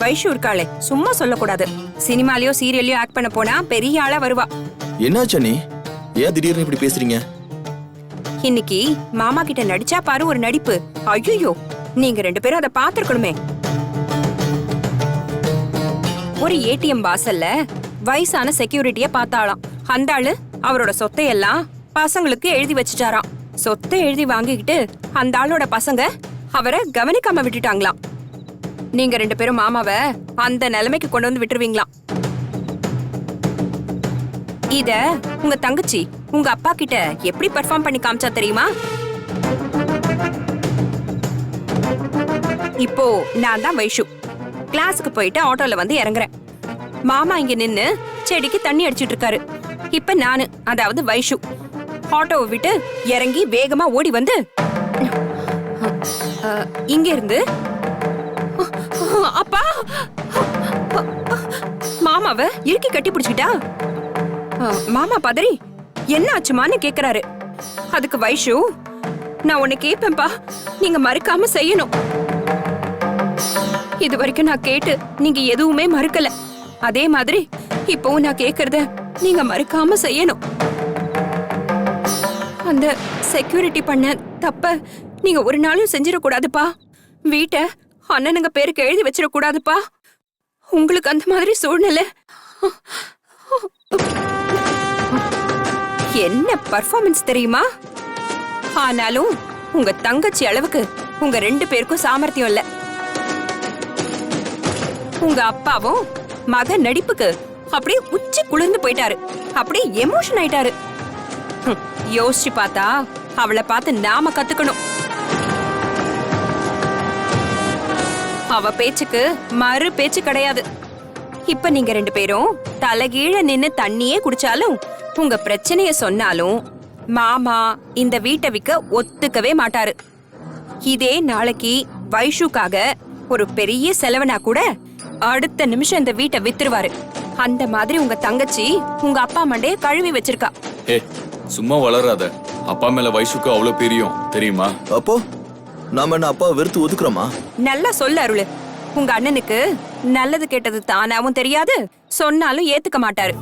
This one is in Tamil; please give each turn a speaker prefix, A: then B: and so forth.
A: வைஷு இருக்காளே சும்மா சொல்லக்கூடாது. சினிமாலயோ சீரியல்லயோ ஆக்ட் பண்ண போனா பெரிய ஆளா வருவா.
B: என்னாச்சு அண்ணி? ஏன் திடீர்னு இப்படி பேசுறீங்க?
A: இன்னைக்கு மாமா கிட்ட நடிச்சா பாரு ஒரு நடிப்பு. ஐயோ நீங்க ரெண்டு பேரும் அதை பாத்துருக்கணுமே ஒரு ஏடிஎம் வாசல்ல வயசான செக்யூரிட்டிய பார்த்தாளாம். அந்த ஆளு அவரோட சொத்தையெல்லாம் பசங்களுக்கு எழுதி வச்சுட்டாராம். சொத்தை எழுதி வாங்கிக்கிட்டு அந்த ஆளோட பசங்க அவரை கவனிக்காம விட்டுட்டாங்களாம். நீங்க ரெண்டு பேரும் மாமாவை அந்த நிலைமைக்கு கொண்டு வந்து விட்டுருவீங்களாம் இத உங்க தங்கச்சி உங்க அப்பா கிட்ட எப்படி பெர்ஃபார்ம் பண்ணி காமிச்சா தெரியுமா? இப்போ நான் தான் வைஷு. கிளாஸுக்கு போயிட்டு ஆட்டோல வந்து இறங்குறேன். மாமா இங்க நின்னு செடிக்கு தண்ணி அடிச்சிட்டு இருக்காரு. இப்ப நானு அதாவது வைஷு ஆட்டோவை விட்டு இறங்கி வேகமா ஓடி வந்து இங்க இருந்து அப்பா! மாமாவை இறுக்கி கட்டி பிடிச்சிட்டா மாமா பதறி என்ன ஆச்சுமான்னு கேக்குறாரு. அதுக்கு வைஷு நான் உன்னை கேட்பேன்பா நீங்க மறுக்காம செய்யணும். இது வரைக்கும் நான் கேட்டு நீங்க எதுவுமே மறுக்கல. அதே மாதிரி இப்பவும் நான் கேக்குறத நீங்க மறுக்காம செய்யணும். அந்த செக்யூரிட்டி பண்ண தப்ப நீங்க ஒரு நாளும் செஞ்சிடக்கூடாதுப்பா. வீட்டை அண்ணனுங்க பேருக்கு எழுதி வச்சிடக்கூடாதுப்பா. உங்களுக்கு அந்த மாதிரி சூழ்நிலை. என்ன பர்ஃபார்மன்ஸ் தெரியுமா? ஆனாலும் உங்க தங்கச்சி அளவுக்கு உங்க ரெண்டு பேருக்கும் சாமர்த்தியம் இல்ல. உங்க அப்பாவும் மக நடிப்புக்கு அப்படியே உச்சி குளிர்ந்து போயிட்டாரு. அப்படியே எமோஷன் ஆயிட்டாரு. யோசிச்சு பார்த்தா அவளை பார்த்து நாம கத்துக்கணும். அவ பேச்சுக்கு மறு பேச்சு கிடையாது. இப்ப நீங்க ரெண்டு பேரும் தலைகீழ நின்னு தண்ணியே குடிச்சாலும் உங்க பிரச்சனைய சொன்னாலும் மாமா இந்த வீட்டை விக்க ஒத்துக்கவே மாட்டாரு. இதே நாளைக்கு வைஷுக்காக ஒரு பெரிய செலவுனா கூட அடுத்த நிமிஷம் இந்த வீட்டை வித்துருவாரு. அந்த மாதிரி உங்க தங்கச்சி உங்க அப்பா மண்டைய கழுவி வச்சிருக்கா.
C: ஏ சும்மா வளராத. அப்பா மேல வயசுக்கு அவ்வளவு பிரியம் தெரியுமா?
B: அப்போ? நாம என்ன அப்பா வெறுத்து ஒதுக்குறோமா?
A: நல்லா சொல்ல அருளு. உங்க அண்ணனுக்கு நல்லது கெட்டது தானாவும் தெரியாது சொன்னாலும் ஏத்துக்க மாட்டாரு.